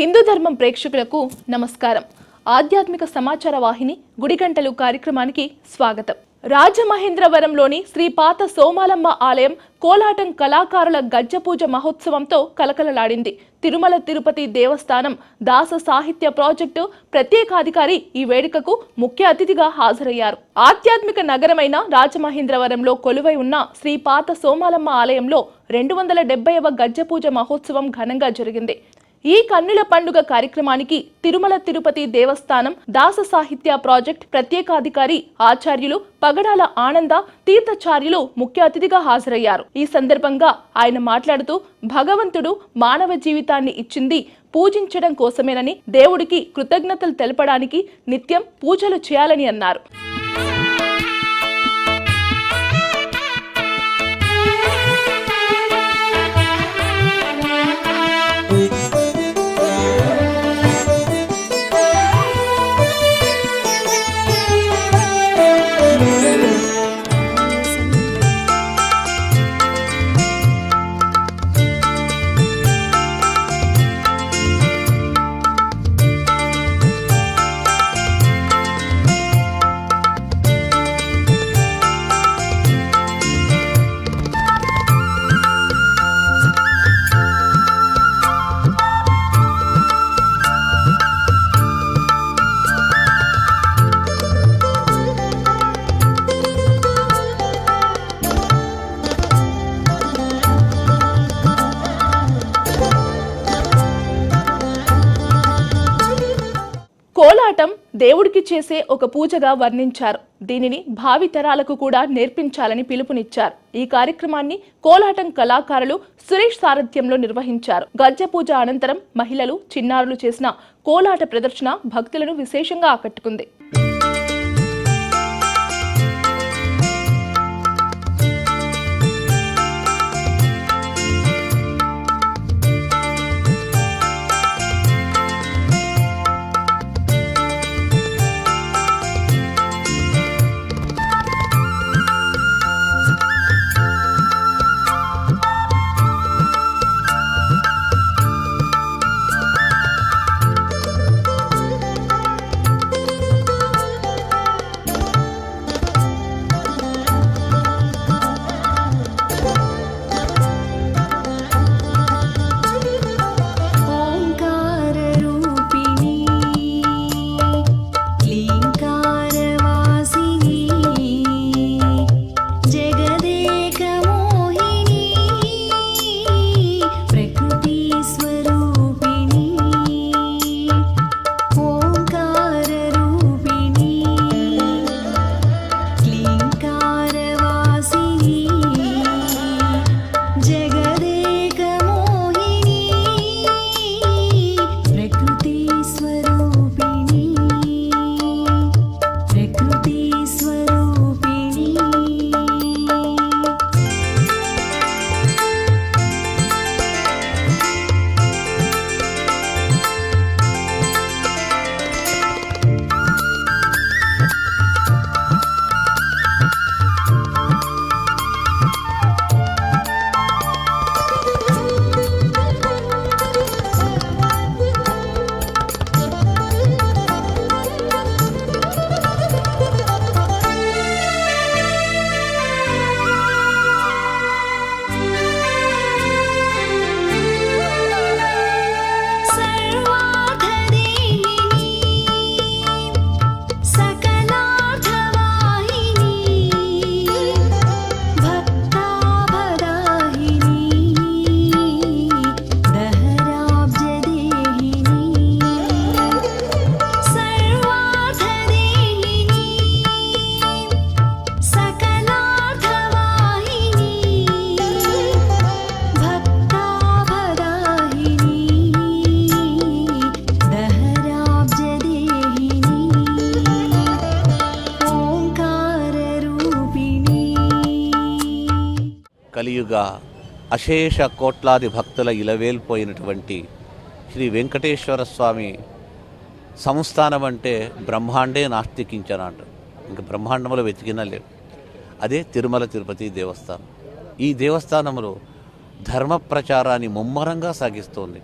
హిందూ ధర్మం ప్రేక్షకులకు నమస్కారం. ఆధ్యాత్మిక సమాచార వాహిని గుడిగంటలు కార్యక్రమానికి స్వాగతం. రాజమహేంద్రవరంలోని శ్రీ పాత సోమాలమ్మ ఆలయం కోలాటం కళాకారుల గజ్జపూజ మహోత్సవంతో కలకలలాడింది. తిరుమల తిరుపతి దేవస్థానం దాస సాహిత్య ప్రాజెక్టు ప్రత్యేకాధికారి ఈ వేడుకకు ముఖ్య అతిథిగా హాజరయ్యారు. ఆధ్యాత్మిక నగరమైన రాజమహేంద్రవరంలో కొలువై ఉన్న శ్రీ పాత సోమాలమ్మ ఆలయంలో రెండు వందల డెబ్బైవ గజ్జపూజ మహోత్సవం ఘనంగా జరిగింది. ఈ కన్నుల పండుగ కార్యక్రమానికి తిరుమల తిరుపతి దేవస్థానం దాస సాహిత్య ప్రాజెక్ట్ ప్రత్యేకాధికారి ఆచార్యులు పగడాల ఆనంద తీర్థచార్యులు ముఖ్య అతిథిగా హాజరయ్యారు. ఈ సందర్భంగా ఆయన మాట్లాడుతూ భగవంతుడు మానవ జీవితాన్ని ఇచ్చింది పూజించడం కోసమేనని దేవుడికి కృతజ్ఞతలు తెలపడానికి నిత్యం పూజలు చేయాలని అన్నారు. దేవుడికి చేసే ఒక పూజగా వర్ణించారు. దీనిని భావి తరాలకు కూడా నేర్పించాలని పిలుపునిచ్చారు. ఈ కార్యక్రమాన్ని కోలాటం కళాకారులు సురేష్ సారథ్యంలో నిర్వహించారు. గజ్జ పూజ అనంతరం మహిళలు చిన్నారులు చేసిన కోలాట ప్రదర్శన భక్తులను విశేషంగా ఆకట్టుకుంది. కలియుగ అశేష కోట్లాది భక్తుల ఇలవేల్పోయినటువంటి శ్రీ వెంకటేశ్వర స్వామి సంస్థానం అంటే బ్రహ్మాండే నాస్తికించనంట. ఇంకా బ్రహ్మాండంలో వెతికినా లేవు. అదే తిరుమల తిరుపతి దేవస్థానం. ఈ దేవస్థానంలో ధర్మ ప్రచారాన్ని ముమ్మరంగా సాగిస్తోంది.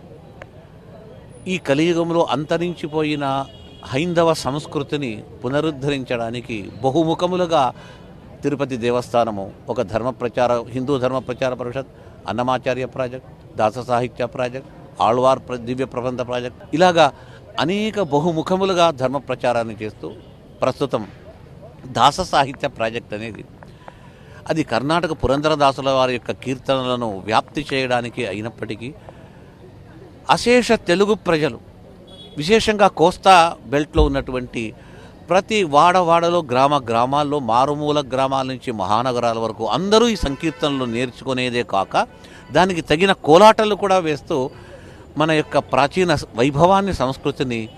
ఈ కలియుగంలో అంతరించిపోయిన హైందవ సంస్కృతిని పునరుద్ధరించడానికి బహుముఖములుగా తిరుపతి దేవస్థానము ఒక ధర్మ ప్రచార హిందూ ధర్మ ప్రచార పరిషత్ అన్నమాచార్య ప్రాజెక్ట్ దాస సాహిత్య ప్రాజెక్ట్ ఆళ్వార్ ప్ర- దివ్య ప్రబంధ ప్రాజెక్ట్. ఇలాగా అనేక బహుముఖములుగా ధర్మ ప్రచారాన్ని చేస్తూ ప్రస్తుతం దాస సాహిత్య ప్రాజెక్ట్ అనేది అది కర్ణాటక పురంధరదాసుల వారి యొక్క కీర్తనలను వ్యాప్తి చేయడానికి అయినప్పటికీ అశేష తెలుగు ప్రజలు విశేషంగా కోస్తా బెల్ట్లో ఉన్నటువంటి ప్రతి వాడవాడలో గ్రామ గ్రామాల్లో మారుమూల గ్రామాల నుంచి మహానగరాల వరకు అందరూ ఈ సంకీర్తనలు నేర్చుకునేదే కాక దానికి తగిన కోలాటలు కూడా వేస్తూ మన యొక్క ప్రాచీన వైభవాన్ని సంస్కృతిని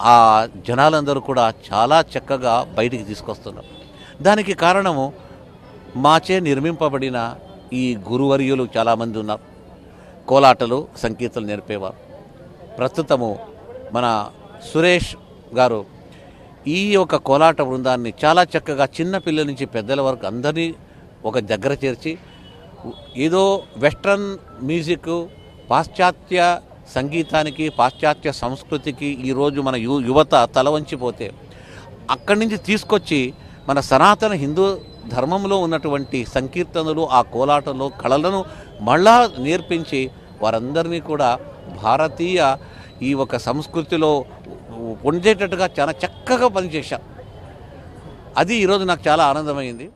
ఆ జనాలందరూ కూడా చాలా చక్కగా బయటికి తీసుకొస్తున్నారు. దానికి కారణము మాచే నిర్మింపబడిన ఈ గురువర్యులు చాలామంది ఉన్నారు. కోలాటలు సంకీర్తలు నేర్పేవారు. ప్రస్తుతము మన సురేష్ గారు ఈ యొక్క కోలాట బృందాన్ని చాలా చక్కగా చిన్న పిల్లల నుంచి పెద్దల వరకు అందరినీ ఒక దగ్గర చేర్చి ఏదో వెస్ట్రన్ మ్యూజిక్ పాశ్చాత్య సంగీతానికి పాశ్చాత్య సంస్కృతికి ఈరోజు మన యు యువత తల వంచిపోతే అక్కడి నుంచి తీసుకొచ్చి మన సనాతన హిందూ ధర్మంలో ఉన్నటువంటి సంకీర్తనలు ఆ కోలాటంలో కళలను మళ్ళా నేర్పించి వారందరినీ కూడా భారతీయ ఈ ఒక సంస్కృతిలో పొందేటట్టుగా చాలా చక్కగా పనిచేశాం. అది ఈరోజు నాకు చాలా ఆనందమైంది.